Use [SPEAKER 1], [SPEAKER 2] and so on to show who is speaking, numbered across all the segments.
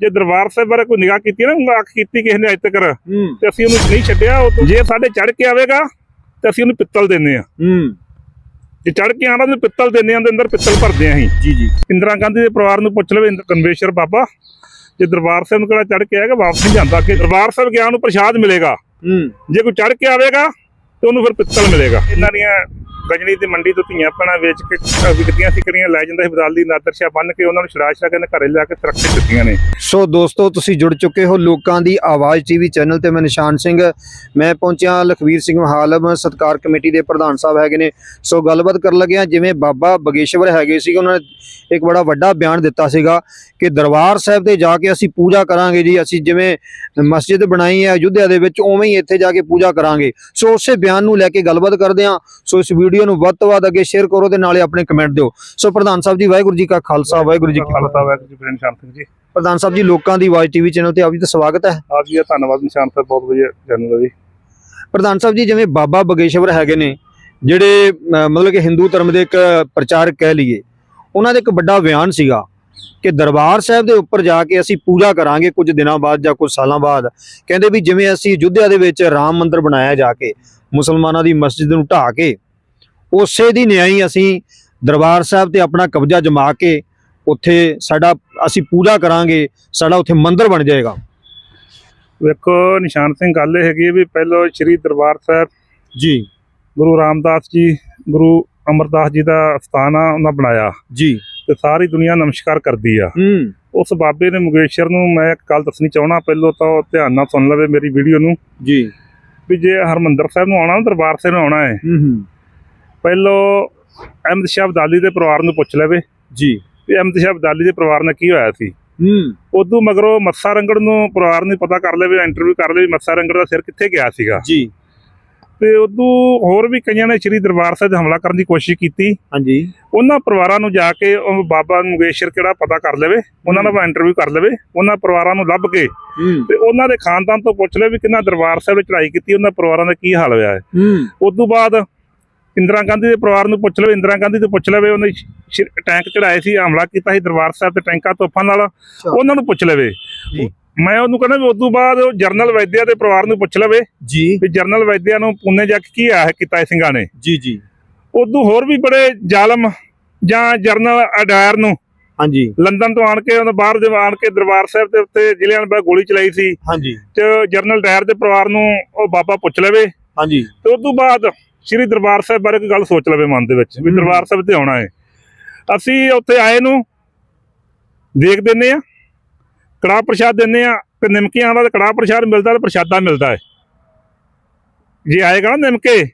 [SPEAKER 1] ਜੇ ਦਰਬਾਰ ਸਾਹਿਬ ਬਾਰੇ ਕੋਈ ਨਿਗਾਹ ਕੀਤੀ ਨਾ ਉਂਗਲ ਅੱਖ ਕੀਤੀ ਕਿਸੇ ਨੇ ਅੱਜ ਤੱਕ। ਤੇ ਅਸੀਂ ਉਹਨੂੰ ਨਹੀਂ ਛੱਡਿਆ ਉਹ ਜੇ ਸਾਡੇ ਚੜ ਕੇ ਆਵੇਗਾ ਤੇ ਅਸੀਂ ਉਹਨੂੰ ਪਿੱਤਲ ਦਿੰਦੇ ਆ
[SPEAKER 2] ਹੂੰ।
[SPEAKER 1] ਜੇ ਚੜ ਕੇ ਆਣਾ ਉਹਨੂੰ ਪਿੱਤਲ ਦਿੰਦੇ ਆ ਉਹਦੇ ਅੰਦਰ ਪਿੱਤਲ ਭਰਦੇ ਆ ਅਸੀਂ।
[SPEAKER 2] ਜੀ ਜੀ।
[SPEAKER 1] ਇੰਦਰਾ ਗਾਂਧੀ ਦੇ ਪਰਿਵਾਰ ਨੂੰ ਪੁੱਛ ਲਵੇ ਕਨਵੇਸ਼ਰ ਬਾਬਾ। ਜੇ ਦਰਬਾਰ ਸਾਹਿਬ ਨੂੰ ਕਿਹੜਾ ਚੜ ਕੇ ਆਏਗਾ ਵਾਪਸ ਨਹੀਂ ਜਾਂਦਾ ਕਿ ਦਰਬਾਰ ਸਾਹਿਬ ਗਿਆ ਨੂੰ ਪ੍ਰਸ਼ਾਦ ਮਿਲੇਗਾ।
[SPEAKER 2] ਹੂੰ।
[SPEAKER 1] ਜੇ ਕੋਈ ਚੜ ਕੇ ਆਵੇਗਾ ਤੇ ਉਹਨੂੰ ਫਿਰ ਪਿੱਤਲ ਮਿਲੇਗਾ। ਇਹਨਾਂ ਦੀਆਂ ਗਜਨੀ ਦੀ ਮੰਡੀ ਤੋਂ ਧੀਆਂ ਭੈਣਾਂ ਵੇਚ ਕੇ, ਅਹ, ਵਿਕਦੀਆਂ ਲੈ ਜਾਂਦਾ ਸੀ, ਬਦਾਲੀ ਨਾਦਰਸ਼ਾ ਬੰਨ ਕੇ ਉਹਨਾਂ ਨੂੰ ਛੜਾ ਕੇ ਘਰੇ ਲਿਆ ਕੇ ਸੁਰੱਖਿਅਤ ਦਿੱਤੀਆਂ ਨੇ।
[SPEAKER 2] ਸੋ ਦੋਸਤੋ, ਤੁਸੀਂ ਜੁੜ ਚੁੱਕੇ ਹੋ ਲੋਕਾਂ ਦੀ ਆਵਾਜ਼ ਟੀਵੀ ਚੈਨਲ ਤੇ। ਮੈਂ ਨਿਸ਼ਾਨ ਸਿੰਘ, ਮੈਂ ਪਹੁੰਚਿਆ ਲਖਵੀਰ ਸਿੰਘ ਮਹਾਲਮ, ਸਤਕਾਰ ਕਮੇਟੀ ਦੇ ਪ੍ਰਧਾਨ ਸਾਹਿਬ ਹੈਗੇ ਨੇ। ਸੋ ਗੱਲਬਾਤ ਕਰਨ ਲੱਗਿਆ ਜਿਵੇਂ ਬਾਬਾ ਬਗੇਸ਼ਵਰ ਹੈਗੇ ਸੀ ਉਹਨਾਂ ਨੇ ਇੱਕ ਬੜਾ ਵੱਡਾ ਬਿਆਨ ਦਿੱਤਾ ਸੀਗਾ ਕਿ ਦਰਬਾਰ ਸਾਹਿਬ ਤੇ ਜਾ ਕੇ ਅਸੀਂ ਪੂਜਾ ਕਰਾਂਗੇ ਜੀ। ਅਸੀਂ ਜਿਵੇਂ ਮਸਜਿਦ ਬਣਾਈ ਹੈ, ਅਯੁੱਧਿਆ ਦੇ ਵਿੱਚ, ਉਵੇਂ ਹੀ ਇੱਥੇ ਜਾ ਕੇ ਪੂਜਾ ਕਰਾਂਗੇ। ਸੋ ਉਸੇ ਬਿਆਨ ਨੂੰ ਲੈ ਕੇ ਗੱਲਬਾਤ ਕਰਦੇ ਹਾਂ। ਸੋ ਇਸ ਵੀਡੀਓ ਨੂੰ ਵੱਧ ਤੋਂ ਵੱਧ ਅੱਗੇ ਸ਼ੇਅਰ ਕਰੋ ਤੇ ਨਾਲੇ ਆਪਣੇ ਕਮੈਂਟ ਦਿਓ। ਸੋ ਪ੍ਰਧਾਨ ਸਾਹਿਬ ਜੀ ਵਾਹਿਗੁਰੂ ਜੀ ਕਾ ਖਾਲਸਾ ਵਾਹਿਗੁਰੂ ਜੀ ਕੀ ਫਤਿਹ।
[SPEAKER 1] ਖਾਲਸਾ ਵਾਹਿਗੁਰੂ ਜੀ ਸ਼ਾਂਤ ਸਿੰਘ ਜੀ।
[SPEAKER 2] ਪ੍ਰਧਾਨ ਸਾਹਿਬ ਜੀ ਲੋਕਾਂ ਦੀ ਆਵਾਜ਼ ਟੀਵੀ ਚੈਨਲ ਤੇ ਆਪ ਜੀ ਦਾ ਸਵਾਗਤ ਹੈ।
[SPEAKER 1] ਆਪ ਜੀ ਦਾ ਧੰਨਵਾਦ ਨਿਸ਼ਾਨ ਸਾਹਿਬ ਬਹੁਤ ਵਧੀਆ ਚੈਨਲ ਹੈ ਜੀ।
[SPEAKER 2] ਪ੍ਰਧਾਨ ਸਾਹਿਬ ਜੀ ਜਿਵੇਂ ਬਾਬਾ ਬਗੇਸ਼ਵਰ ਹੈਗੇ ਨੇ ਜਿਹੜੇ ਮਤਲਬ ਕਿ ਹਿੰਦੂ ਧਰਮ ਦੇ ਇੱਕ ਪ੍ਰਚਾਰਕ ਕਹਿ ਲਈਏ ਉਹਨਾਂ ਦਾ ਇੱਕ ਵੱਡਾ ਬਿਆਨ ਸੀਗਾ ਕਿ ਦਰਬਾਰ ਸਾਹਿਬ ਦੇ ਉੱਪਰ ਜਾ ਕੇ ਅਸੀਂ ਪੂਜਾ ਕਰਾਂਗੇ ਕੁਝ ਦਿਨਾਂ ਬਾਅਦ ਜਾਂ ਕੁਝ ਸਾਲਾਂ ਬਾਅਦ। ਕਹਿੰਦੇ ਵੀ ਜਿਵੇਂ ਅਸੀਂ ਅਯੁੱਧਿਆ ਦੇ ਵਿੱਚ ਰਾਮ ਮੰਦਿਰ ਬਣਾਇਆ ਜਾ ਕੇ ਮੁਸਲਮਾਨਾਂ ਦੀ ਮਸਜਿਦ ਨੂੰ ਢਾਹ ਕੇ ਉਸੇ ਦੀ ਨਿਆਈ ਅਸੀਂ ਦਰਬਾਰ ਸਾਹਿਬ ਤੇ ਆਪਣਾ ਕਬਜ਼ਾ ਜਮਾ ਕੇ ਉੱਥੇ ਸਾਡਾ ਅਸੀਂ ਪੂਜਾ ਕਰਾਂਗੇ ਸਾਡਾ ਉੱਥੇ ਮੰਦਿਰ ਬਣ ਜਾਏਗਾ।
[SPEAKER 1] ਵੇਖੋ ਨਿਸ਼ਾਨ ਸਿੰਘ ਗੱਲ ਇਹ ਹੈਗੀ ਵੀ ਪਹਿਲਾਂ ਸ੍ਰੀ ਦਰਬਾਰ ਸਾਹਿਬ
[SPEAKER 2] ਜੀ।
[SPEAKER 1] ਗੁਰੂ ਰਾਮਦਾਸ ਜੀ ਗੁਰੂ ਅਮਰਦਾਸ ਜੀ ਦਾ ਸਥਾਨ ਆ ਉਹਨਾਂ ਬਣਾਇਆ।
[SPEAKER 2] ਜੀ।
[SPEAKER 1] ਤੇ ਸਾਰੀ ਦੁਨੀਆ ਨਮਸਕਾਰ ਕਰਦੀ ਆ। ਉਸ ਬਾਬੇ ਨੇ ਮੁਗੇਸ਼ਰ ਨੂੰ ਮੈਂ ਇੱਕ ਗੱਲ ਦੱਸਣੀ ਚਾਹਣਾ ਪਹਿਲਾਂ ਤਾਂ ਉਹ ਧਿਆਨ ਨਾਲ ਸੁਣ ਲਵੇ ਮੇਰੀ ਵੀਡੀਓ ਨੂੰ।
[SPEAKER 2] ਜੀ।
[SPEAKER 1] ਵੀ ਜੇ ਹਰਮੰਦਰ ਸਾਹਿਬ ਨੂੰ ਆਉਣਾ ਦਰਬਾਰ ਸਾਹਿਬ ਨੂੰ ਆਉਣਾ ਹੈ।
[SPEAKER 2] ਹੂੰ ਹੂੰ।
[SPEAKER 1] ਪਹਿਲਾਂ ਅਹਿਮਦ ਸ਼ਾਹ ਅਬਦਾਲੀ ਦੇ ਪਰਿਵਾਰ ਨੂੰ ਪੁੱਛ ਲਵੇ
[SPEAKER 2] ਜੀ।
[SPEAKER 1] ਵੀ ਅਹਿਮਦ ਸ਼ਾਹ ਅਬਦਾਲੀ ਦੇ ਪਰਿਵਾਰ ਨਾਲ ਕੀ ਹੋਇਆ ਸੀ।
[SPEAKER 2] ਹੂੰ।
[SPEAKER 1] ਉਦੋਂ ਮਗਰੋਂ ਮੱਸਾ ਰੰਗੜ ਨੂੰ ਪਰਿਵਾਰ ਨੂੰ ਪਤਾ ਕਰ ਲਵੇ ਇੰਟਰਵਿਊ ਕਰ ਲਵੇ ਵੀ ਮੱਸਾ ਰੰਗੜ ਦਾ ਸਿਰ ਕਿੱਥੇ ਗਿਆ ਸੀਗਾ।
[SPEAKER 2] ਜੀ।
[SPEAKER 1] ਤੇ ਉਦੋਂ ਹੋਰ ਵੀ ਕਈਆਂ ਨੇ ਸ੍ਰੀ ਦਰਬਾਰ ਸਾਹਿਬ 'ਤੇ ਹਮਲਾ ਕਰਨ ਦੀ ਕੋਸ਼ਿਸ਼ ਕੀਤੀ।
[SPEAKER 2] ਹਾਂਜੀ।
[SPEAKER 1] ਉਹਨਾਂ ਪਰਿਵਾਰਾਂ ਨੂੰ ਜਾ ਕੇ ਉਹ ਬਾਬਾ ਮੁਗੇਸ਼ਰ ਕਿਹੜਾ ਪਤਾ ਕਰ ਲਵੇ ਉਹਨਾਂ ਨਾਲ ਇੰਟਰਵਿਊ ਕਰ ਲਵੇ ਉਹਨਾਂ ਪਰਿਵਾਰਾਂ ਨੂੰ ਲੱਭ ਕੇ ਤੇ ਉਹਨਾਂ ਦੇ ਖਾਨਦਾਨ ਤੋਂ ਪੁੱਛ ਲਵੇ ਵੀ ਕਿੰਨਾ ਦਰਬਾਰ ਸਾਹਿਬ ਚੜਾਈ ਕੀਤੀ ਉਹਨਾਂ ਪਰਿਵਾਰਾਂ ਦਾ ਕੀ ਹਾਲ ਹੋਇਆ ਹੈ।
[SPEAKER 2] ਹੂੰ।
[SPEAKER 1] ਉਸ ਤੋਂ ਬਾਅਦ ਇੰਦਰਾ ਗਾਂਧੀ ਦੇ ਪਰਿਵਾਰ ਨੂੰ ਪੁੱਛ ਲਵੇ ਇੰਦਰਾ ਗਾਂਧੀ ਤੋਂ ਪੁੱਛ ਲਵੇ ਉਹਨੇ ਟੈਂਕ ਚੜਾਏ ਸੀ ਹਮਲਾ ਕੀਤਾ ਸੀ ਦਰਬਾਰ ਸਾਹਿਬ ਤੇ ਟੈਂਕਾਂ ਤੋਪਾਂ ਨਾਲ ਉਹਨਾਂ ਨੂੰ ਪੁੱਛ ਲਵੇ। ਮੈਂ ਉਹਨੂੰ ਕਹਿੰਦਾ ਵੀ ਉਸ ਤੋਂ ਬਾਅਦ ਉਹ ਜਰਨਲ ਵੈਦਿਆ ਦੇ ਪਰਿਵਾਰ ਨੂੰ ਪੁੱਛ ਲਵੇ
[SPEAKER 2] ਜੀ।
[SPEAKER 1] ਵੀ ਜਰਨਲ ਵੈਦਿਆ ਨੂੰ ਪੁਣੇ ਜਾ ਕੇ ਕੀ ਆਇਆ ਕੀਤਾ ਸਿੰਘਾਂ ਨੇ।
[SPEAKER 2] ਜੀ ਜੀ।
[SPEAKER 1] ਉਦੋਂ ਹੋਰ ਵੀ ਬੜੇ ਜ਼ਾਲਮ ਜਾਂ ਜਰਨਲ ਅਡਾਇਰ ਨੂੰ
[SPEAKER 2] ਹਾਂਜੀ।
[SPEAKER 1] ਲੰਡਨ ਤੋਂ ਆਣ ਕੇ ਉਹਨਾਂ ਬਾਹਰ ਦੇ ਆਣ ਕੇ ਦਰਬਾਰ ਸਾਹਿਬ ਦੇ ਉੱਤੇ ਜ਼ਿਲ੍ਹਿਆਂ ਵਾਲਾ ਗੋਲੀ ਚਲਾਈ ਸੀ
[SPEAKER 2] ਹਾਂਜੀ।
[SPEAKER 1] ਤੇ ਜਰਨਲ ਡਾਇਰ ਦੇ ਪਰਿਵਾਰ ਨੂੰ ਉਹ ਬਾਬਾ ਪੁੱਛ ਲਵੇ।
[SPEAKER 2] ਹਾਂਜੀ।
[SPEAKER 1] ਤੇ ਉਸ ਤੋਂ ਬਾਅਦ ਸ੍ਰੀ ਦਰਬਾਰ ਸਾਹਿਬ ਬਾਰੇ ਕੋਈ ਗੱਲ ਸੋਚ ਲਵੇ ਮਨ ਦੇ ਵਿੱਚ ਵੀ। ਦਰਬਾਰ ਸਾਹਿਬ ਤੇ ਆਉਣਾ ਹੈ ਅਸੀਂ ਉੱਥੇ ਆਏ ਨੂੰ ਦੇਖ ਦਿੰਨੇ ਆ ਕੜਾਹ ਪ੍ਰਸ਼ਾਦ ਦਿੰਨੇ ਆ ਤੇ ਨਿਮਕੀਆਂ ਦਾ ਕੜਾਹ ਪ੍ਰਸ਼ਾਦ ਮਿਲਦਾ ਤੇ ਪ੍ਰਸ਼ਾਦਾ ਮਿਲਦਾ ਹੈ ਜੇ ਆਏਗਾ ਨਾ ਨਿਮਕੇ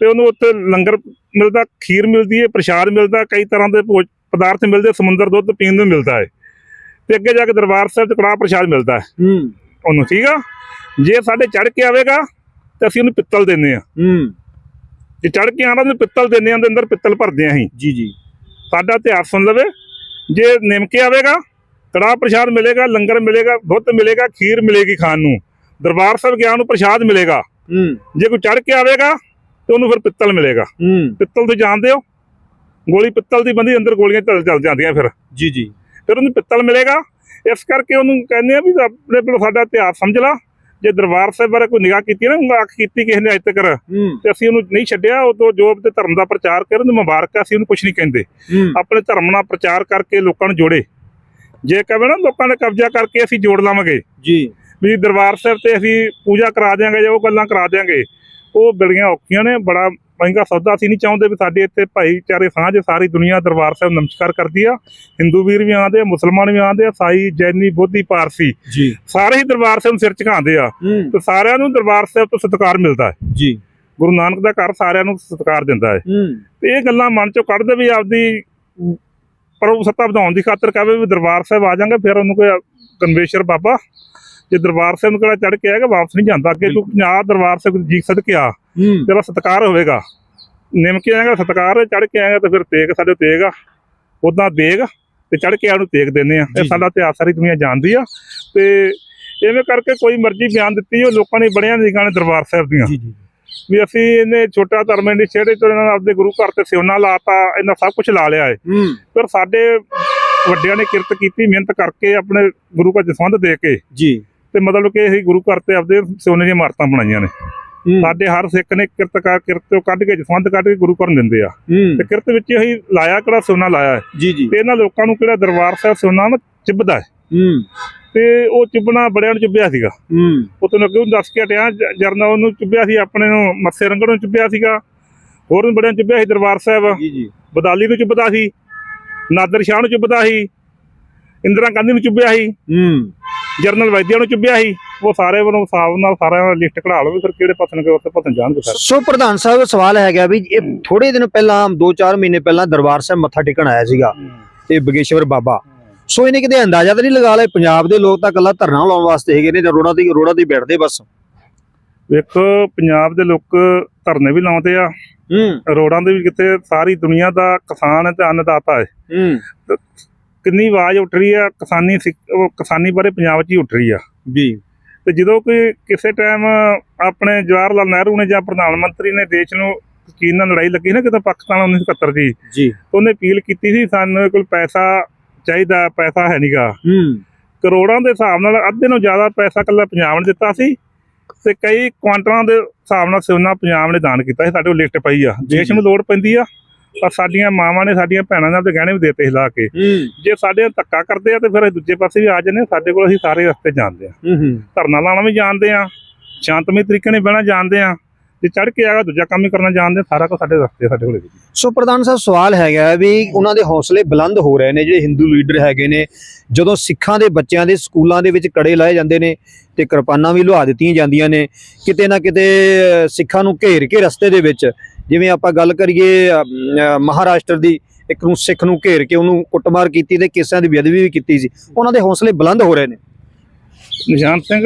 [SPEAKER 1] ਤੇ ਉਹਨੂੰ ਉੱਥੇ ਲੰਗਰ ਮਿਲਦਾ ਖੀਰ ਮਿਲਦੀ ਹੈ ਪ੍ਰਸ਼ਾਦ ਮਿਲਦਾ ਕਈ ਤਰ੍ਹਾਂ ਦੇ ਭੋਜ ਪਦਾਰਥ ਮਿਲਦੇ ਸਮੁੰਦਰ ਦੁੱਧ ਪੀਣ ਨੂੰ ਮਿਲਦਾ ਹੈ ਤੇ ਅੱਗੇ ਜਾ ਕੇ ਦਰਬਾਰ ਸਾਹਿਬ ਤੇ ਕੜਾਹ ਪ੍ਰਸ਼ਾਦ ਮਿਲਦਾ ਹੈ। ਉਹਨੂੰ ਠੀਕ ਆ? ਜੇ ਸਾਡੇ ਚੜ ਕੇ ਆਵੇਗਾ ਤੇ ਅਸੀਂ ਉਹਨੂੰ ਪਿੱਤਲ ਦਿੰਨੇ ਆ
[SPEAKER 2] ਹੂੰ।
[SPEAKER 1] ਜੇ ਚੜ ਕੇ ਆਣਾ ਤੇ ਪਿੱਤਲ ਦਿੰਦੇ ਆਂ ਦੇ ਅੰਦਰ ਪਿੱਤਲ ਭਰਦੇ ਆਂ ਅਸੀਂ।
[SPEAKER 2] ਜੀ ਜੀ।
[SPEAKER 1] ਸਾਡਾ ਇਤਿਹਾਸ ਸੁਣ ਲਵੇ। ਜੇ ਨਿਮਕੇ ਆਵੇਗਾ ਕੜਾਹ ਪ੍ਰਸ਼ਾਦ ਮਿਲੇਗਾ ਲੰਗਰ ਮਿਲੇਗਾ ਦੁੱਧ ਮਿਲੇਗਾ ਖੀਰ ਮਿਲੇਗੀ ਖਾਣ ਨੂੰ। ਦਰਬਾਰ ਸਾਹਿਬ ਗਿਆ ਨੂੰ ਪ੍ਰਸ਼ਾਦ ਮਿਲੇਗਾ।
[SPEAKER 2] ਹੂੰ।
[SPEAKER 1] ਜੇ ਕੋਈ ਚੜ ਕੇ ਆਵੇਗਾ ਤੇ ਉਹਨੂੰ ਫਿਰ ਪਿੱਤਲ ਮਿਲੇਗਾ।
[SPEAKER 2] ਹੂੰ।
[SPEAKER 1] ਪਿੱਤਲ ਤੁਸੀਂ ਜਾਣਦੇ ਹੋ ਗੋਲੀ ਪਿੱਤਲ ਦੀ ਬੰਦੀ ਅੰਦਰ ਗੋਲੀਆਂ ਚੱਲ ਚੱਲ ਜਾਂਦੀਆਂ ਫਿਰ।
[SPEAKER 2] ਜੀ ਜੀ।
[SPEAKER 1] ਫਿਰ ਉਹਨੂੰ ਪਿੱਤਲ ਮਿਲੇਗਾ। ਇਸ ਕਰਕੇ ਉਹਨੂੰ ਕਹਿੰਦੇ ਆ ਵੀ ਆਪਣੇ ਕੋਲ ਸਾਡਾ ਇਤਿਹਾਸ ਸਮਝ ਲਾ। ਜੇ ਦਰਬਾਰ ਸਾਹਿਬ ਬਾਰੇ ਕੋਈ ਨਿਗਾਹ ਕੀਤੀ ਨਾ ਅੱਖ ਕੀਤੀ ਕਿਸੇ ਨੇ ਅੱਜ ਤੱਕ। ਤੇ ਅਸੀਂ ਉਹਨੂੰ ਨਹੀਂ ਛੱਡਿਆ ਉਹ ਤੋਂ ਜੋ ਆਪਣੇ ਧਰਮ ਦਾ ਪ੍ਰਚਾਰ ਕਰਨ ਨੂੰ ਮੁਬਾਰਕ ਅਸੀਂ ਉਹਨੂੰ ਕੁਝ ਨਹੀਂ ਕਹਿੰਦੇ। ਆਪਣੇ ਧਰਮ ਨਾਲ ਪ੍ਰਚਾਰ ਕਰਕੇ ਲੋਕਾਂ ਨੂੰ ਜੋੜੇ। ਜੇ ਕਹੇ ਨਾ ਲੋਕਾਂ ਦਾ ਕਬਜ਼ਾ ਕਰਕੇ ਅਸੀਂ ਜੋੜ ਲਾਵਾਂਗੇ।
[SPEAKER 2] ਜੀ।
[SPEAKER 1] ਵੀ ਦਰਬਾਰ ਸਾਹਿਬ ਤੇ ਅਸੀਂ ਪੂਜਾ ਕਰਾ ਦਿਆਂਗੇ ਜਾਂ ਉਹ ਗੱਲਾਂ ਕਰਾ ਦਿਆਂਗੇ। ਉਹ ਬੜੀਆਂ ਔਖੀਆਂ ਨੇ ਬੜਾ ਮਹਿੰਗਾ ਸੌਦਾ ਅਸੀਂ ਨਹੀਂ ਚਾਹੁੰਦੇ ਵੀ ਸਾਡੇ ਇੱਥੇ ਭਾਈਚਾਰੇ ਸਾਂਝ ਸਾਰੀ ਦੁਨੀਆ ਦਰਬਾਰ ਸਾਹਿਬ ਨਮਸਕਾਰ ਕਰਦੀ ਆ। ਹਿੰਦੂ ਵੀਰ ਵੀ ਆਉਂਦੇ ਆ ਮੁਸਲਮਾਨ ਵੀ ਆਉਂਦੇ ਆ ਸਾਈ ਜੈਨੀ ਬੋਧੀ ਪਾਰਸੀ
[SPEAKER 2] ਜੀ।
[SPEAKER 1] ਸਾਰੇ ਹੀ ਦਰਬਾਰ ਸਾਹਿਬ ਨੂੰ ਸਿਰ ਝੁਕਾਉਂਦੇ ਆ। ਤੇ ਸਾਰਿਆਂ ਨੂੰ ਦਰਬਾਰ ਸਾਹਿਬ ਤੋਂ ਸਤਿਕਾਰ ਮਿਲਦਾ ਹੈ।
[SPEAKER 2] ਜੀ।
[SPEAKER 1] ਗੁਰੂ ਨਾਨਕ ਦਾ ਘਰ ਸਾਰਿਆਂ ਨੂੰ ਸਤਿਕਾਰ ਦਿੰਦਾ ਹੈ। ਤੇ ਇਹ ਗੱਲਾਂ ਮਨ ਚੋਂ ਕੱਢ ਦੇ ਵੀ ਆਪਦੀ ਪ੍ਰਭੂ ਸੱਤਾ ਵਧਾਉਣ ਦੀ ਖਾਤਰ ਕਹਵੇ ਵੀ ਦਰਬਾਰ ਸਾਹਿਬ ਆ ਜਾਾਂਗੇ ਫਿਰ ਉਹਨੂੰ ਕੋਈ ਕਨਵੇਸ਼ਰ ਬਾਬਾ ਜੇ ਦਰਬਾਰ ਸਾਹਿਬ ਨੂੰ ਕਿਹੜਾ ਚੜ ਕੇ ਆਏਗਾ ਵਾਪਸ ਨਹੀਂ ਜਾਂਦਾ। ਅੱਗੇ ਤੂੰ ਪੰਜਾਬ ਦਰਬਾਰ ਸਾਹਿਬ ਜੀ ਸਦਕੇ ਆ
[SPEAKER 2] ਹੂੰ।
[SPEAKER 1] ਤੇਰਾ ਸਤਿਕਾਰ ਹੋਵੇਗਾ। ਨਿਮ ਕੇ ਆਏਗਾ ਸਤਿਕਾਰ ਚੜ ਕੇ ਆਏਗਾ ਤੇ ਫਿਰ ਤੇਗ ਸਾਡੇ ਤੇਗ ਆ। ਉਦਾਂ ਦੇਗ ਤੇ ਚੜ ਕੇ ਆ ਨੂੰ ਤੇਗ ਦਿੰਦੇ ਆ। ਇਹ। ਸਾਡਾ ਇਤਿਹਾਸ ਸਾਰੀ ਦੁਨੀਆ ਜਾਣਦੀ ਆ। ਤੇ ਐਵੇਂ ਕਰਕੇ ਕੋਈ ਮਰਜ਼ੀ ਬਿਆਨ ਦਿੱਤੀ ਉਹ ਲੋਕਾਂ ਨੇ ਬੜੀਆਂ ਨਿਗਾਂ ਨੇ ਦਰਬਾਰ ਸਾਹਿਬ ਦੀਆਂ। ਵੀ ਅਸੀਂ ਇਹਨੇ ਛੋਟਾ ਧਰਮ ਇੰਡਸਟਰੀ ਤੋਂ ਇਹਨਾਂ ਆਪਦੇ ਗੁਰੂ ਘਰ ਤੇ ਸਿਉਨਾ ਲਾਤਾ ਇਹਨਾਂ ਸਭ ਕੁਝ ਲਾ ਲਿਆ ਹੂੰ। ਪਰ ਸਾਡੇ ਵੱਡਿਆਂ ਨੇ ਕਿਰਤ ਕੀਤੀ ਮਿਹਨਤ ਕਰਕੇ ਆਪਣੇ ਗੁਰੂ ਘਰ ਜਸਵੰਦ ਦੇ ਕੇ।
[SPEAKER 2] ਜੀ।
[SPEAKER 1] ਤੇ ਮਤਲਬ ਕਿ ਅਸੀਂ ਗੁਰੂ ਘਰ ਤੇ ਆਪਦੇ ਸੋਨੇ ਦੀਆਂ ਇਮਾਰਤਾਂ ਬਣਾਈਆਂ ਨੇ। ਸਾਡੇ ਹਰ ਸਿੱਖ ਨੇ ਕਿਰਤ ਕਰ ਕਿਰਤ ਤੋਂ ਕੱਢ ਕੇ ਜਸਵੰਦ ਕੱਢ ਕੇ ਗੁਰੂ ਘਰ ਦਿੰਦੇ ਆ। ਤੇ ਕਿਰਤ ਵਿੱਚ ਅਸੀਂ ਲਾਇਆ ਕਿਹੜਾ ਸੋਨਾ ਲਾਇਆ ਹੈ?
[SPEAKER 2] ਜੀ ਜੀ।
[SPEAKER 1] ਤੇ ਇਹਨਾਂ ਲੋਕਾਂ ਨੂੰ ਕਿਹੜਾ ਦਰਬਾਰ ਸਾਹਿਬ ਸੋਨਾ ਨਾ ਚਿੱਬਦਾ ਹੈ? ਤੇ ਉਹ ਚਿੱਬਣਾ ਬੜਿਆਂ ਨੂੰ ਚੁੱਭਿਆ ਸੀਗਾ।
[SPEAKER 2] ਹੂੰ।
[SPEAKER 1] ਉਹ ਤੈਨੂੰ ਅੱਗੇ ਦੱਸ ਕੇ ਹਟਿਆ ਜਰਨਾ ਉਹਨੂੰ ਚੁੱਭਿਆ ਸੀ ਆਪਣੇ ਨੂੰ ਮੱਸੇ ਰੰਗੜ ਨੂੰ ਚੁੱਭਿਆ ਸੀਗਾ। ਹੋਰ ਨੂੰ ਬੜਿਆਂ ਚੁੱਭਿਆ ਸੀ ਦਰਬਾਰ ਸਾਹਿਬ।
[SPEAKER 2] ਜੀ ਜੀ।
[SPEAKER 1] ਬਦਾਲੀ ਨੂੰ ਚੁੱਭਦਾ ਸੀ ਨਾਦਰ ਸ਼ਾਹ ਨੂੰ ਚੁੱਭਦਾ ਸੀ ਇੰਦਰਾ ਗਾਂਧੀ ਨੂੰ ਚੁੱਭਿਆ ਸੀ।
[SPEAKER 2] ਹੂੰ।
[SPEAKER 1] ਜਰਨਲ ਵੈਦਿਆ ਨੂੰ ਚੁੱਭਿਆ ਸੀ ਉਹ ਸਾਰੇ ਵੱਲੋਂ ਹਿਸਾਬ ਨਾਲ ਸਾਰਿਆਂ ਦਾ ਲਿਸਟ ਕਢਾ ਲਓ ਵੀ ਫਿਰ ਕਿਹੜੇ ਪਤਨ ਕੇ ਉੱਥੇ ਪਤਨ ਜਾਣਗੇ ਸਰ
[SPEAKER 2] ਸੋ ਪ੍ਰਧਾਨ ਸਾਹਿਬ ਸਵਾਲ ਹੈਗਾ ਵੀ ਇਹ ਥੋੜੇ ਦਿਨ ਪਹਿਲਾਂ 2-4 ਮਹੀਨੇ ਪਹਿਲਾਂ ਦਰਬਾਰ ਸਾਹਿਬ ਮੱਥਾ ਟੇਕਣ ਆਇਆ ਸੀਗਾ ਇਹ ਬਗੇਸ਼ਵਰ ਬਾਬਾ। ਸੋ ਇਹਨੇ ਕਿਤੇ ਅੰਦਾਜ਼ਾ ਤਾਂ ਨਹੀਂ ਲਗਾ ਲਿਆ ਪੰਜਾਬ ਦੇ ਲੋਕ ਤਾਂ ਕੱਲਾ ਧਰਨਾ ਲਾਉਣ ਵਾਸਤੇ ਹੈਗੇ ਨੇ ਜਾਂ ਰੋੜਾ ਦੀ ਰੋੜਾ ਦੀ ਬੈਠਦੇ ਬਸ।
[SPEAKER 1] ਵੇਖੋ ਪੰਜਾਬ ਦੇ ਲੋਕ ਧਰਨੇ ਵੀ ਲਾਉਂਦੇ ਆ।
[SPEAKER 2] ਹੂੰ।
[SPEAKER 1] ਰੋਡਾਂ ਦੇ ਵੀ ਕਿਤੇ ਸਾਰੀ ਦੁਨੀਆ ਦਾ ਕਿਸਾਨ ਹੈ ਤੇ ਅੰਨਦਾਤਾ ਹੈ।
[SPEAKER 2] ਹੂੰ।
[SPEAKER 1] ਕਿੰਨੀ ਆਵਾਜ਼ ਉੱਠ ਰਹੀ ਆ ਕਿਸਾਨੀ ਕਿਸਾਨੀ ਬਾਰੇ ਪੰਜਾਬ 'ਚ ਹੀ ਉੱਠ ਰਹੀ ਆ।
[SPEAKER 2] ਜੀ।
[SPEAKER 1] ਤੇ ਜਦੋਂ ਕੋਈ ਕਿਸੇ ਟਾਈਮ ਆਪਣੇ ਜਵਾਹਰ ਲਾਲ ਨਹਿਰੂ ਨੇ ਜਾਂ ਪ੍ਰਧਾਨ ਮੰਤਰੀ ਨੇ ਦੇਸ਼ ਨੂੰ ਚੀਨ ਨਾਲ ਲੜਾਈ ਲੱਗੀ ਨਾ ਕਿਤੇ ਪਾਕਿਸਤਾਨ 1971 ਦੀ
[SPEAKER 2] ਜੀ।
[SPEAKER 1] ਉਹਨੇ ਅਪੀਲ ਕੀਤੀ ਸੀ ਸਾਨੂੰ ਕੋਲ ਪੈਸਾ ਚਾਹੀਦਾ ਪੈਸਾ ਹੈ ਨਹੀਂਗਾ
[SPEAKER 2] ਹੂੰ।
[SPEAKER 1] ਕਰੋੜਾਂ ਦੇ ਹਿਸਾਬ ਨਾਲ ਅੱਧੇ ਨੂੰ ਜ਼ਿਆਦਾ ਪੈਸਾ ਕੱਲਾ ਪੰਜਾਬ ਨੇ ਦਿੱਤਾ ਸੀ ਤੇ ਕਈ ਕੁਆਂਟਲਾਂ ਦੇ ਹਿਸਾਬ ਨਾਲ ਸੋਨਾ ਪੰਜਾਬ ਨੇ ਦਾਨ ਕੀਤਾ ਸੀ ਸਾਡੇ ਕੋਲ ਲਿਸਟ ਪਈ ਆ। ਦੇਸ਼ ਨੂੰ ਲੋੜ ਪੈਂਦੀ ਆ। ਪਰ ਸਾਡੀਆਂ ਮਾਵਾਂ ਨੇ ਸਾਡੀਆਂ ਭੈਣਾਂ ਨੇ ਆਪਣੇ ਗਹਿਣੇ ਵੀ ਦਿੱਤੇ ਹਿਲਾ ਕੇ। ਜੇ ਸਾਡੇ ਨਾਲ ਧੱਕਾ ਕਰਦੇ ਆ ਤੇ ਫਿਰ ਅਸੀਂ ਦੂਜੇ ਪਾਸੇ ਵੀ ਆ ਜਾਂਦੇ। ਸਾਡੇ ਕੋਲ ਅਸੀਂ ਸਾਰੇ ਰਸਤੇ ਜਾਣਦੇ ਆ।
[SPEAKER 2] ਹੂੰ
[SPEAKER 1] ਧਰਨਾ ਲਾਉਣਾ ਵੀ ਜਾਣਦੇ ਆ ਸ਼ਾਂਤਮਈ ਤਰੀਕੇ ਨਾਲ ਬਹਿਣਾ ਜਾਣਦੇ ਆ ਜੇ ਚੜ ਕੇ ਆਗਾ ਦੂਜਾ ਕੰਮ ਹੀ ਕਰਨਾ ਜਾਣਦੇ ਆ, ਸਾਰਾ ਕੁਝ ਸਾਡੇ ਰਸਤੇ ਆ ਸਾਡੇ ਕੋਲ
[SPEAKER 2] ਸੋ ਪ੍ਰਧਾਨ ਸਾਹਿਬ ਸਵਾਲ ਹੈਗਾ ਵੀ ਉਹਨਾਂ ਦੇ ਹੌਸਲੇ ਬੁਲੰਦ ਹੋ ਰਹੇ ਨੇ ਜਿਹੜੇ ਹਿੰਦੂ ਲੀਡਰ ਹੈਗੇ ਨੇ ਜਦੋਂ ਸਿੱਖਾਂ ਦੇ ਬੱਚਿਆਂ ਦੇ ਸਕੂਲਾਂ ਦੇ ਵਿੱਚ ਕੜੇ ਲਾਏ ਜਾਂਦੇ ਨੇ ਤੇ ਕਿਰਪਾਨਾਂ ਵੀ ਲੁਹਾ ਦਿੱਤੀਆਂ ਜਾਂਦੀਆਂ ਨੇ ਕਿਤੇ ਨਾ ਕਿਤੇ ਸਿੱਖਾਂ ਨੂੰ ਘੇਰ ਕੇ ਰਸਤੇ ਦੇ ਵਿੱਚ ਜਿਵੇਂ ਆਪਾਂ ਗੱਲ ਕਰੀਏ ਮਹਾਰਾਸ਼ਟਰ ਦੀ ਇੱਕ ਨੂੰ ਸਿੱਖ ਨੂੰ ਘੇਰ ਕੇ ਉਹਨੂੰ ਕੁੱਟਮਾਰ ਕੀਤੀ ਤੇ ਕਿਸਾਂ ਦੀ ਬੇਅਦਬੀ ਵੀ ਕੀਤੀ ਸੀ। ਉਹਨਾਂ ਦੇ ਹੌਸਲੇ ਬੁਲੰਦ ਹੋ ਰਹੇ ਨੇ।
[SPEAKER 1] ਨਿਸ਼ਾਨ ਸਿੰਘ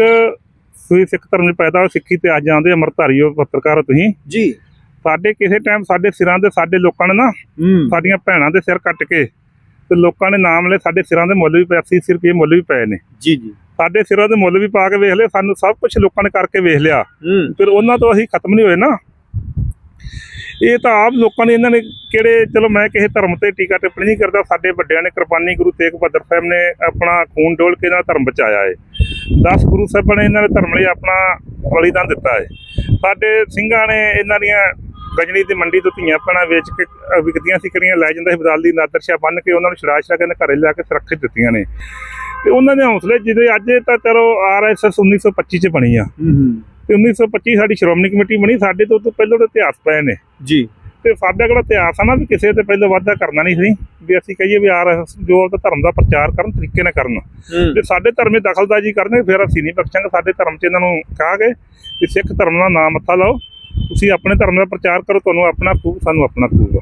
[SPEAKER 1] ਤੁਸੀਂ ਸਿੱਖ ਧਰਮ ਵਿੱਚ ਪੈਦਾ ਸਿੱਖੀ ਤੇ ਅੱਜ ਆਉਂਦੇ ਅਮਰਧਾਰੀ ਹੋ ਪੱਤਰਕਾਰ ਤੁਸੀਂ।
[SPEAKER 2] ਜੀ।
[SPEAKER 1] ਸਾਡੇ ਕਿਸੇ ਟਾਈਮ ਸਾਡੇ ਸਿਰਾਂ ਦੇ ਸਾਡੇ ਲੋਕਾਂ ਨੇ ਨਾ ਸਾਡੀਆਂ ਭੈਣਾਂ ਦੇ ਸਿਰ ਕੱਟ ਕੇ ਤੇ ਲੋਕਾਂ ਨੇ ਨਾਮ ਲਏ ਸਾਡੇ ਸਿਰਾਂ ਦੇ ਮੁੱਲ ਵੀ ਪਏ 80 ਰੁਪਏ ਮੁੱਲ ਵੀ ਪਏ ਨੇ।
[SPEAKER 2] ਜੀ ਜੀ।
[SPEAKER 1] ਸਾਡੇ ਸਿਰਾਂ ਦੇ ਮੁੱਲ ਵੀ ਪਾ ਕੇ ਵੇਖ ਲਏ ਸਾਨੂੰ ਸਭ ਕੁਝ ਲੋਕਾਂ ਨੇ ਕਰਕੇ ਵੇਖ ਲਿਆ। ਫਿਰ ਉਹਨਾਂ ਤੋਂ ਅਸੀਂ ਖਤਮ ਨਹੀਂ ਹੋਏ ਨਾ। ਇਹ ਤਾਂ ਆਪ ਲੋਕਾਂ ਨੇ ਇਹਨਾਂ ਨੇ ਕਿਹੜੇ, ਚਲੋ ਮੈਂ ਕਿਸੇ ਧਰਮ ਤੇ ਟੀਕਾ ਟਿੱਪਣੀ ਨਹੀਂ ਕਰਦਾ, ਸਾਡੇ ਵੱਡਿਆਂ ਨੇ ਕਿਰਪਾਨੀ ਗੁਰੂ ਤੇਗ ਬਹਾਦਰ ਸਾਹਿਬ ਨੇ ਆਪਣਾ ਖੂਨ ਡੋਲ ਕੇ ਇਹਨਾਂ ਦਾ ਧਰਮ ਬਚਾਇਆ ਏ 10 ਗੁਰੂ ਸਾਹਿਬਾਂ ਨੇ ਇਹਨਾਂ ਦੇ ਧਰਮ ਲਈ ਆਪਣਾ ਬਲੀਦਾਨ ਦਿੱਤਾ ਹੈ। ਸਾਡੇ ਸਿੰਘਾਂ ਨੇ ਇਹਨਾਂ ਦੀਆਂ ਗਜਨੀ ਦੀ ਮੰਡੀ ਤੋਂ ਧੀਆਂ ਭੈਣਾਂ ਵੇਚ ਕੇ ਵਿਕਦੀਆਂ ਸੀ ਕਿਹੜੀਆਂ ਲੈ ਜਾਂਦਾ ਸੀ ਬਦਾਲ ਦੀ ਨਾਦਰਸ਼ਾ ਬੰਨ ਕੇ ਉਹਨਾਂ ਨੂੰ ਛੜਾ ਛੜਾ ਕੇ ਇਹਨਾਂ ਘਰੇ ਲਿਆ ਕੇ ਸੁਰੱਖਿਅਤ ਦਿੱਤੀਆਂ ਨੇ। ਤੇ ਉਹਨਾਂ ਦੇ ਹੌਸਲੇ ਜਿਹਦੇ ਅੱਜ ਤਾਂ ਚਲੋ ਆਰਐਸਐਸ 1925 ਚ ਬਣੀ ਆ। ਤੇ 1925 ਸਾਡੀ ਸ਼੍ਰੋਮਣੀ ਕਮੇਟੀ ਬਣੀ ਸਾਡੇ ਤੋਂ ਤੋਂ ਪਹਿਲਾਂ ਦੇ ਇਤਿਹਾਸ ਪਏ ਨੇ।
[SPEAKER 2] ਜੀ।
[SPEAKER 1] ਤੇ ਸਾਡਾ ਕਿਹੜਾ ਇਤਿਹਾਸ ਆ ਨਾ ਵੀ ਕਿਸੇ ਤੇ ਪਹਿਲਾਂ ਵਾਅਦਾ ਕਰਨਾ ਨਹੀਂ ਸੀ ਵੀ ਅਸੀਂ ਕਹੀਏ ਵੀ ਆਰ ਜੋ ਆਪਦਾ ਧਰਮ ਦਾ ਪ੍ਰਚਾਰ ਕਰਨ ਤਰੀਕੇ ਨਾਲ ਕਰਨ। ਜੇ ਸਾਡੇ ਧਰਮ ਦਖਲਦਾਜੀ ਕਰਨਗੇ ਫਿਰ ਅਸੀਂ ਨਹੀਂ ਬਖਸ਼ਾਂਗੇ ਸਾਡੇ ਧਰਮ 'ਚ ਇਹਨਾਂ ਨੂੰ ਕਹਾਂਗੇ ਵੀ ਸਿੱਖ ਧਰਮ ਦਾ ਨਾਮ ਮੱਥਾ ਲਾਓ ਤੁਸੀਂ ਆਪਣੇ ਧਰਮ ਦਾ ਪ੍ਰਚਾਰ ਕਰੋ ਤੁਹਾਨੂੰ ਆਪਣਾ ਖੂਬ ਸਾਨੂੰ ਆਪਣਾ ਖੂਬ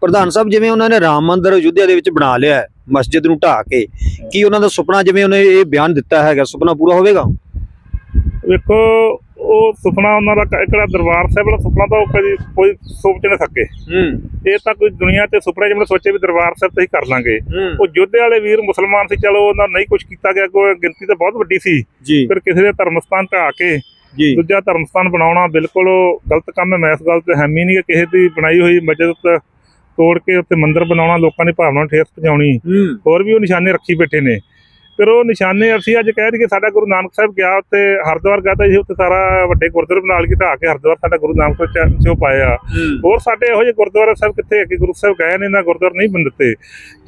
[SPEAKER 2] ਪ੍ਰਧਾਨ ਸਾਹਿਬ ਜਿਵੇਂ ਉਹਨਾਂ ਨੇ ਰਾਮ ਮੰਦਿਰ ਅਯੁੱਧਿਆ ਦੇ ਵਿੱਚ ਬਣਾ ਲਿਆ ਹੈ ਮਸਜਿਦ ਨੂੰ ਢਾਹ ਕੇ ਕੀ ਉਹਨਾਂ ਦਾ ਸੁਪਨਾ ਜਿਵੇਂ ਉਹਨੇ ਇਹ ਬਿਆਨ ਦਿੱਤਾ ਹੈਗਾ ਸੁਪਨਾ ਪੂਰਾ ਹੋਵੇਗਾ?
[SPEAKER 1] ਵੇਖੋ ਉਹ ਸੁਪਨਾ ਉਹਨਾਂ ਦਾ ਕਿਹੜਾ ਦਰਬਾਰ ਸਾਹਿਬ ਦਾ ਸੁਪਨਾ ਤਾਂ ਉਹ ਕਦੀ ਕੋਈ ਸੋਚ ਨਾ ਸਕੇ।
[SPEAKER 2] ਹੂੰ।
[SPEAKER 1] ਇਹ ਤਾਂ ਕੋਈ ਦੁਨੀਆ ਤੇ ਸੁਪਨੇ ਜਿਵੇਂ ਸੋਚੇ ਵੀ ਦਰਬਾਰ ਸਾਹਿਬ ਤੇ ਹੀ ਕਰ ਲਾਂਗੇ। ਉਹ ਯੋਧੇ ਵਾਲੇ ਵੀਰ ਮੁਸਲਮਾਨ ਸੀ ਚਲੋ ਉਹਨਾਂ ਨਹੀਂ ਕੁਝ ਕੀਤਾ ਗਿਆ ਕੋਈ ਗਿਣਤੀ ਤਾਂ ਬਹੁਤ ਵੱਡੀ ਸੀ। ਫਿਰ ਕਿਸੇ ਦੇ ਧਰਮ ਸਥਾਨ ਢਾਹ ਕੇ ਦੂਜਾ ਧਰਮ ਸਥਾਨ ਬਣਾਉਣਾ ਬਿਲਕੁਲ ਗਲਤ ਕੰਮ ਹੈ ਮੈਂ ਇਸ ਗੱਲ ਤੇ ਹੈਮੀ ਨਹੀਂ ਕਿ ਕਿਸੇ ਦੀ ਬਣਾਈ ਹੋਈ ਮਸਜਿਦ ਤੋੜ ਕੇ ਉੱਤੇ ਮੰਦਿਰ ਬਣਾਉਣਾ ਲੋਕਾਂ ਦੀ ਭਾਵਨਾ ਨੂੰ ਠੇਸ ਪਹੁੰਚਾਉਣੀ। ਹੋਰ ਵੀ ਉਹ ਨਿਸ਼ਾਨੇ ਰੱਖੀ ਬੈਠੇ ਨੇ। ਫਿਰ ਉਹ ਨਿਸ਼ਾਨੇ ਅਸੀਂ ਅੱਜ ਕਹਿ ਦਈਏ ਸਾਡਾ ਗੁਰੂ ਨਾਨਕ ਸਾਹਿਬ ਗਿਆ ਉੱਤੇ ਹਰਿਦੁਆਰ ਗਿਆ ਤਾਂ ਜੀ ਉੱਥੇ ਸਾਰਾ ਵੱਡੇ ਗੁਰਦੁਆਰੇ ਬਣਾ ਕੇ ਢਾਹ ਕੇ ਹਰਿਦੁਆਰ ਸਾਡਾ ਗੁਰੂ ਨਾਨਕ ਸਾਹਿਬ ਚ- ਪਾਇਆ। ਹੋਰ ਸਾਡੇ ਇਹੋ ਜਿਹੇ ਗੁਰਦੁਆਰਾ ਸਾਹਿਬ ਕਿੱਥੇ ਅੱਗੇ ਗੁਰੂ ਸਾਹਿਬ ਗਏ ਨੇ ਇਹਨਾਂ ਗੁਰਦੁਆਰੇ ਨਹੀਂ ਬਣ ਦਿੱਤੇ।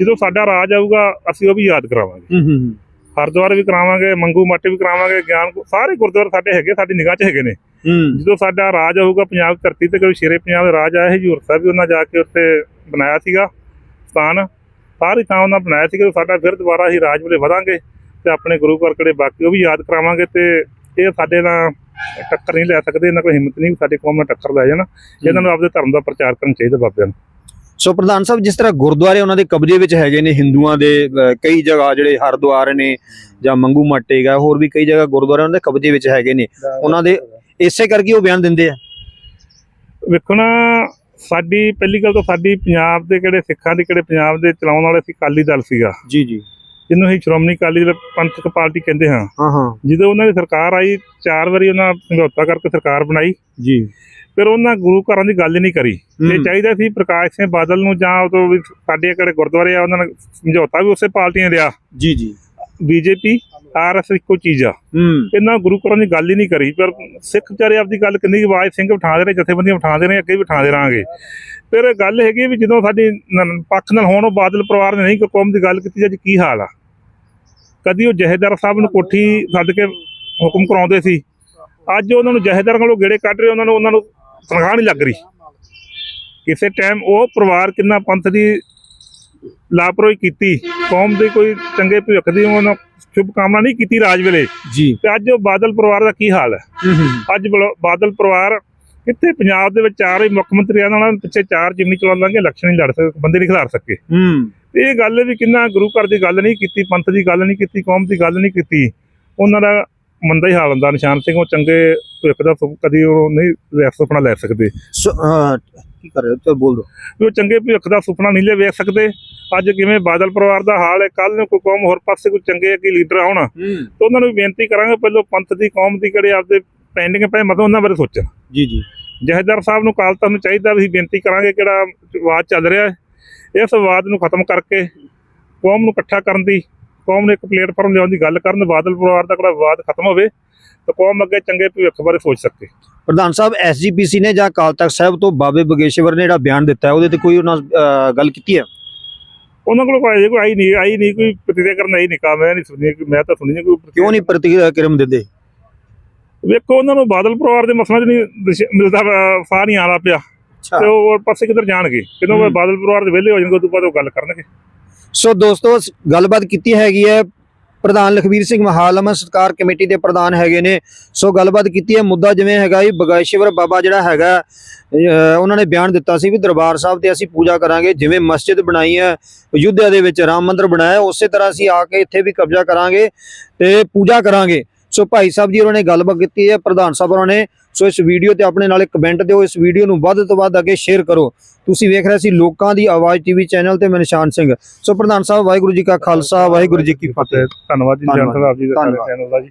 [SPEAKER 1] ਜਦੋਂ ਸਾਡਾ ਰਾਜ ਆਊਗਾ ਅਸੀਂ ਉਹ ਵੀ ਯਾਦ ਕਰਾਵਾਂਗੇ।
[SPEAKER 2] ਹੂੰ ਹੂੰ
[SPEAKER 1] ਹਰਿਦੁਆਰ ਵੀ ਕਰਾਵਾਂਗੇ ਮੰਗੂ ਮਾਟੇ ਵੀ ਕਰਾਵਾਂਗੇ ਗਿਆਨ ਸਾਰੇ ਗੁਰਦੁਆਰੇ ਸਾਡੇ ਹੈਗੇ ਸਾਡੀ ਨਿਗਾਹ 'ਚ ਹੈਗੇ ਨੇ।
[SPEAKER 2] ਹੂੰ।
[SPEAKER 1] ਜਦੋਂ ਸਾਡਾ ਰਾਜ ਆਊਗਾ ਪੰਜਾਬ ਧਰਤੀ ਤੇ ਕੋਈ ਸ਼ੇਰੇ ਪੰਜਾਬ ਦਾ ਰਾਜ ਆਇਆ ਹਜੂਰ ਸਾਹਿਬ ਵੀ ਉਹਨਾਂ ਜਾ ਕੇ ਉੱਥੇ ਬਣਾਇਆ ਸੀਗਾ ਸਥਾਨ। ਸਾਰੀ ਥਾਂ ਉਹਨਾਂ ਬਣਾਇਆ ਸੀਗਾ ਸਾਡਾ ਫਿਰ ਦੁਬਾਰਾ ਅਸੀਂ ਰਾਜ ਵੇਲੇ ਵਧਾਂਗੇ ਤੇ ਆਪਣੇ ਗੁਰੂ ਘਰ ਕਿਹੜੇ ਬਾਕੀ ਉਹ ਵੀ ਯਾਦ ਕਰਾਵਾਂਗੇ ਤੇ ਇਹ ਸਾਡੇ ਨਾਲ ਟੱਕਰ ਨਹੀਂ ਲੈ ਸਕਦੇ ਇਹਨਾਂ ਕੋਲ ਹਿੰਮਤ ਨਹੀਂ ਸਾਡੇ ਕੌਮ ਨਾਲ ਟੱਕਰ ਲੈ ਜਾਣ। ਇਹਨਾਂ ਨੂੰ ਆਪਦੇ ਧਰਮ ਦਾ ਪ੍ਰਚਾਰ ਕਰਨਾ ਚਾਹੀਦਾ ਬਾਬਿਆਂ ਨੂੰ।
[SPEAKER 2] ਸੋ ਪ੍ਰਧਾਨ ਸਾਹਿਬ ਜਿਸ ਤਰ੍ਹਾਂ ਗੁਰਦੁਆਰੇ ਉਹਨਾਂ ਦੇ ਕਬਜ਼ੇ ਵਿੱਚ ਹੈਗੇ ਨੇ ਹਿੰਦੂਆਂ ਦੇ ਕਈ ਜਗ੍ਹਾ ਜਿਹੜੇ ਹਰਦੁਆਰ ਨੇ ਜਾਂ ਮੰਗੂ ਮੱਟੇ ਗਾ ਹੋਰ ਵੀ ਕਈ ਜਗ੍ਹਾ ਗੁਰਦੁਆਰੇ ਉਹਨਾਂ ਦੇ ਕਬਜ਼ੇ ਵਿੱਚ ਹੈਗੇ ਨੇ। ਉਹਨਾਂ ਦੇ ਇਸੇ ਕਰਕੇ ਉਹ ਬਿਆਨ ਦਿੰਦੇ ਆ।
[SPEAKER 1] ਵੇਖੋ ਨਾ ਸਾਡੀ ਪਹਿਲੀ ਗੱਲ ਤਾਂ ਸਾਡੀ ਪੰਜਾਬ ਦੇ ਕਿਹੜੇ ਸਿੱਖਾਂ ਦੇ ਕਿਹੜੇ ਪੰਜਾਬ ਦੇ ਚਲਾਉਣ ਵਾਲੇ ਸੀ ਅਕਾਲੀ ਦਲ ਸੀਗਾ।
[SPEAKER 2] ਜੀ ਜੀ।
[SPEAKER 1] ਜਿਹਨੂੰ ਅਸੀਂ ਸ਼੍ਰੋਮਣੀ ਅਕਾਲੀ ਦਲ ਪੰਥਕ ਪਾਰਟੀ ਕਹਿੰਦੇ ਹਾਂ।
[SPEAKER 2] ਹਾਂ ਹਾਂ।
[SPEAKER 1] ਜਦੋਂ ਉਹਨਾਂ ਦੀ ਸਰਕਾਰ ਆਈ ਚਾਰ ਵਾਰੀ ਉਹਨਾਂ ਸਮਝੌਤਾ ਕਰਕੇ ਸਰਕਾਰ ਬਣਾਈ।
[SPEAKER 2] ਜੀ।
[SPEAKER 1] ਫਿਰ ਉਹਨਾਂ ਗੁਰੂ ਘਰਾਂ ਦੀ ਗੱਲ ਹੀ ਨਹੀਂ ਕਰੀ। ਇਹ ਚਾਹੀਦਾ ਸੀ ਪ੍ਰਕਾਸ਼ ਸਿੰਘ ਬਾਦਲ ਨੂੰ ਜਾਂ ਉਹ ਤੋਂ ਵੀ ਸਾਡੇ ਕਿਹੜੇ ਗੁਰਦੁਆਰੇ ਆ ਉਹਨਾਂ ਨੇ ਸਮਝੌਤਾ ਵੀ ਉਸੇ ਪਾਰਟੀਆਂ ਲਿਆ।
[SPEAKER 2] ਜੀ ਜੀ।
[SPEAKER 1] ਬੀਜੇਪੀ ਆਰਐਸ ਇੱਕੋ ਚੀਜ਼ ਆ।
[SPEAKER 2] ਹੂੰ।
[SPEAKER 1] ਇਹਨਾਂ ਗੁਰੂ ਘਰਾਂ ਦੀ ਗੱਲ ਹੀ ਨਹੀਂ ਕਰੀ ਪਰ ਸਿੱਖ ਵਿਚਾਰੇ ਆਪਦੀ ਗੱਲ ਕਿੰਨੀ ਕੁ ਆਵਾਜ਼ ਸਿੰਘ ਉਠਾ ਦੇ ਰਹੇ ਜਥੇਬੰਦੀਆਂ ਉਠਾ ਦੇ ਰਹੇ ਅੱਗੇ ਵੀ ਉਠਾਉਂਦੇ ਰਹਾਂਗੇ। ਫਿਰ ਗੱਲ ਹੈਗੀ ਵੀ ਜਦੋਂ ਸਾਡੀ ਨ- ਪੱਖ ਨਾਲ ਹੋਣ ਉਹ ਬਾਦਲ ਪਰਿਵਾਰ ਨੇ ਨਹੀਂ ਕੋਈ ਕੌਮ ਦੀ ਗੱਲ ਕੀਤੀ ਅੱਜ ਕੀ ਹਾਲ ਆ? ਕਦੀ ਉਹ ਜਹੇਦਾਰ ਸਾਹਿਬ ਨੂੰ ਕੋਠੀ ਸੱਦ ਕੇ ਹੁਕਮ ਕਰਾਉਂਦੇ ਸੀ। ਅੱਜ ਉਹਨਾਂ ਨੂੰ ਜਹੇਦਾਰ ਕੋਲੋਂ ਗੇੜੇ ਕੱਢ ਰਹੇ ਉਹਨਾਂ ਨੂੰ ਉਹਨਾਂ ਨੂੰ ਤਨਖਾਹ ਨਹੀਂ ਲੱਗ ਰਹੀ। ਕਿਸੇ ਟਾਈਮ ਉਹ ਪਰਿਵਾਰ ਕਿੰਨਾ ਪੰਥ ਦੀ ਲਾਪਰਵਾਹੀ ਕੀਤੀ ਕੌਮ ਦੇ ਕੋਈ ਚੰਗੇ ਭਵਿੱਖ ਦੀ ਉਹਨਾਂ ਸ਼ੁਭ ਕਾਮਨਾ ਨਹੀਂ ਕੀਤੀ ਰਾਜ ਵੇਲੇ।
[SPEAKER 2] ਜੀ।
[SPEAKER 1] ਤੇ ਅੱਜ ਉਹ ਬਾਦਲ ਪਰਿਵਾਰ ਦਾ ਕੀ ਹਾਲ ਹੈ? ਅੱਜ ਬਾਦਲ ਪਰਿਵਾਰ ਕਿੱਥੇ ਪੰਜਾਬ ਦੇ ਵਿੱਚ ਚਾਰ ਹੀ ਮੁੱਖ ਮੰਤਰੀ ਆ ਦੇ ਪਿੱਛੇ ਚਾਰ ਜਿਮਨੀ ਚਲਾ ਲਾਂਗੇ ਇਲੈਕਸ਼ਨ ਨਹੀਂ ਲੜ ਸਕੇ ਬੰਦੇ ਨਹੀਂ ਖਿਲਾਰ ਸਕੇ। ਇਹ ਗੱਲ ਵੀ ਕਿੰਨਾ ਗੁਰੂ ਘਰ ਦੀ ਗੱਲ ਨਹੀਂ ਕੀਤੀ ਪੰਥ ਦੀ ਗੱਲ ਨਹੀਂ ਕੀਤੀ ਕੌਮ ਦੀ ਗੱਲ ਨਹੀਂ ਕੀਤੀ। ਉਹਨਾਂ ਦਾ ਮੰਦਾ ਹੀ ਹਾਲ ਹੁੰਦਾ। ਨਿਸ਼ਾਨ ਸਿੰਘ ਉਹ ਚੰਗੇ ਭਵਿੱਖ ਦਾ ਕਦੀ ਉਹ ਨਹੀਂ ਵੇਖ ਸੁਪਨਾ ਲੈ ਸਕਦੇ।
[SPEAKER 2] ਕੀ ਕਰ ਰਹੇ ਹੋ? ਚਲ ਬੋਲ ਦੋ
[SPEAKER 1] ਵੀ ਉਹ ਚੰਗੇ ਭਵਿੱਖ ਦਾ ਸੁਪਨਾ ਨਹੀਂ ਲੈ ਵੇਖ ਸਕਦੇ। ਅੱਜ ਕਿਵੇਂ ਬਾਦਲ ਪਰਿਵਾਰ ਦਾ ਹਾਲ ਹੈ ਕੱਲ ਨੂੰ ਕੋਈ ਕੌਮ ਹੋਰ ਪਾਸੇ ਕੋਈ ਚੰਗੇ ਕੀ ਲੀਡਰ ਆਉਣ ਤੇ ਉਹਨਾਂ ਨੂੰ ਵੀ ਬੇਨਤੀ ਕਰਾਂਗੇ ਪਹਿਲਾਂ ਪੰਥ ਦੀ ਕੌਮ ਦੀ ਕਿਹੜੇ ਆਪਦੇ ਪੈਂਡਿੰਗ ਪਏ ਮਤਲਬ ਉਹਨਾਂ ਬਾਰੇ ਸੋਚਣ।
[SPEAKER 2] ਜੀ ਜੀ।
[SPEAKER 1] ਜਹੇਦਾਰ ਸਾਹਿਬ ਨੂੰ ਕਾਲ ਤੁਹਾਨੂੰ ਚਾਹੀਦਾ ਵੀ ਅਸੀਂ ਬੇਨਤੀ ਕਰਾਂਗੇ ਕਿਹੜਾ ਵਿਵਾਦ ਚੱਲ ਰਿਹਾ ਹੈ। ਇਸ ਵਿਵਾਦ ਨੂੰ ਖਤਮ ਕਰਕੇ ਕੌਮ ਨੂੰ ਇਕੱਠਾ ਕਰਨ ਦੀ ਕੌਮ ਨੂੰ ਇੱਕ ਪਲੇਟਫਾਰਮ ਲਿਆਉਣ ਦੀ ਗੱਲ ਕਰਨ ਬਾਦਲ ਪਰਿਵਾਰ ਦਾ ਕਿਹੜਾ ਵਿਵਾਦ ਖਤਮ ਹੋਵੇ ਤਾਂ ਕੌਮ ਅੱਗੇ ਚੰਗੇ ਭਵਿੱਖ ਬਾਰੇ ਸੋਚ ਸਕੇ?
[SPEAKER 2] ਪ੍ਰਧਾਨ ਸਾਹਿਬ ਐਸਜੀਪੀਸੀ ਨੇ ਜਾਂ ਅਕਾਲ ਤਖਤ ਸਾਹਿਬ ਤੋਂ ਬਾਬੇ ਬਗੇਸ਼ਵਰ ਨੇ ਜਿਹੜਾ ਬਿਆਨ ਦਿੱਤਾ ਹੈ ਉਹਦੇ ਤੇ ਕੋਈ ਉਹਨਾਂ ਗੱਲ ਕੀਤੀ ਹੈ?
[SPEAKER 1] ਉਹਨਾਂ ਕੋਲ ਕੋਈ ਕੋਈ ਆਈ ਨਹੀਂ ਆਈ ਨਹੀਂ ਕੋਈ ਪ੍ਰਤੀਕਿਰਿਆ ਕਰਨ ਆਈ ਨਹੀਂ ਕਾ ਮੈਂ ਨਹੀਂ ਸੁਣੀ ਮੈਂ ਤਾਂ ਸੁਣੀ ਨਹੀਂ ਕੋਈ
[SPEAKER 2] ਕਿਉਂ ਨਹੀਂ ਪ੍ਰਤੀਕਿਰਮ ਦਿੰਦੇ?
[SPEAKER 1] ਵੇਖੋ ਉਹਨਾਂ ਨੂੰ ਬਾਦਲ ਪਰਿਵਾਰ ਦੇ ਮਸਲਾ 'ਚ ਨਹੀਂ ਮਿਲਦਾ ਸਾਹ ਨਹੀਂ ਆਉਂਦਾ ਪਿਆ। ਤੇ ਉਹ ਪਾਸੇ ਕਿੱਧਰ ਜਾਣਗੇ? ਕਿਦੋਂ। ਬਾਦਲ ਪਰਿਵਾਰ ਦੇ ਵਿਹਲੇ ਹੋ ਜਾਣਗੇ ਉਦੋਂ ਬਾਅਦ ਉਹ ਗੱਲ ਕਰਨਗੇ।
[SPEAKER 2] ਸੋ ਦੋਸਤੋ ਗੱਲਬਾਤ ਕੀਤੀ ਹੈਗੀ ਹੈ ਪ੍ਰਧਾਨ ਲਖਵੀਰ ਸਿੰਘ ਮਹਾਲ ਅਮਨ ਸਤਕਾਰ ਕਮੇਟੀ ਦੇ ਪ੍ਰਧਾਨ ਹੈਗੇ ਨੇ। ਸੋ ਗੱਲਬਾਤ ਕੀਤੀ ਹੈ। ਮੁੱਦਾ ਜਿਵੇਂ ਹੈਗਾ ਜੀ ਬਗਾਇਸ਼ਵਰ ਬਾਬਾ ਜਿਹੜਾ ਹੈਗਾ ਉਹਨਾਂ ਨੇ ਬਿਆਨ ਦਿੱਤਾ ਸੀ ਵੀ ਦਰਬਾਰ ਸਾਹਿਬ ਤੇ ਅਸੀਂ ਪੂਜਾ ਕਰਾਂਗੇ। ਜਿਵੇਂ ਮਸਜਿਦ ਬਣਾਈ ਹੈ, ਅਯੁੱਧਿਆ ਦੇ ਵਿੱਚ ਰਾਮ ਮੰਦਿਰ ਬਣਾਇਆ, ਉਸੇ ਤਰ੍ਹਾਂ ਅਸੀਂ ਆ ਕੇ ਇੱਥੇ ਵੀ ਕਬਜ਼ਾ ਕਰਾਂਗੇ ਤੇ ਪੂਜਾ ਕਰਾਂਗੇ। ਸੋ ਭਾਈ ਸਾਹਿਬ ਜੀ ਉਹਨਾਂ ਨੇ ਗੱਲਬਾਤ ਕੀਤੀ ਹੈ ਪ੍ਰਧਾਨ ਸਾਹਿਬ ਉਹਨਾਂ ਨੇ। ਸੋ ਇਸ ਵੀਡੀਓ ਤੇ ਆਪਣੇ ਨਾਲ ਇੱਕ ਕਮੈਂਟ ਦਿਓ ਇਸ ਵੀਡੀਓ ਨੂੰ ਵੱਧ ਤੋਂ ਵੱਧ ਅੱਗੇ ਸ਼ੇਅਰ ਕਰੋ। ਤੁਸੀਂ ਵੇਖ ਰਹੇ ਸੀ ਲੋਕਾਂ ਦੀ ਆਵਾਜ਼ ਟੀਵੀ ਚੈਨਲ ਤੇ ਮੈਂ ਨਿਸ਼ਾਨ ਸਿੰਘ। ਸੋ ਪ੍ਰਧਾਨ ਸਾਹਿਬ ਵਾਹਿਗੁਰੂ ਜੀ ਕਾ ਖਾਲਸਾ ਵਾਹਿਗੁਰੂ ਜੀ ਕੀ ਫਤਿਹ।
[SPEAKER 1] ਧੰਨਵਾਦ ਜੀ। ਜਨਤਾ ਆਪ ਜੀ ਦਾ। ਚੈਨਲ ਦਾ ਜੀ।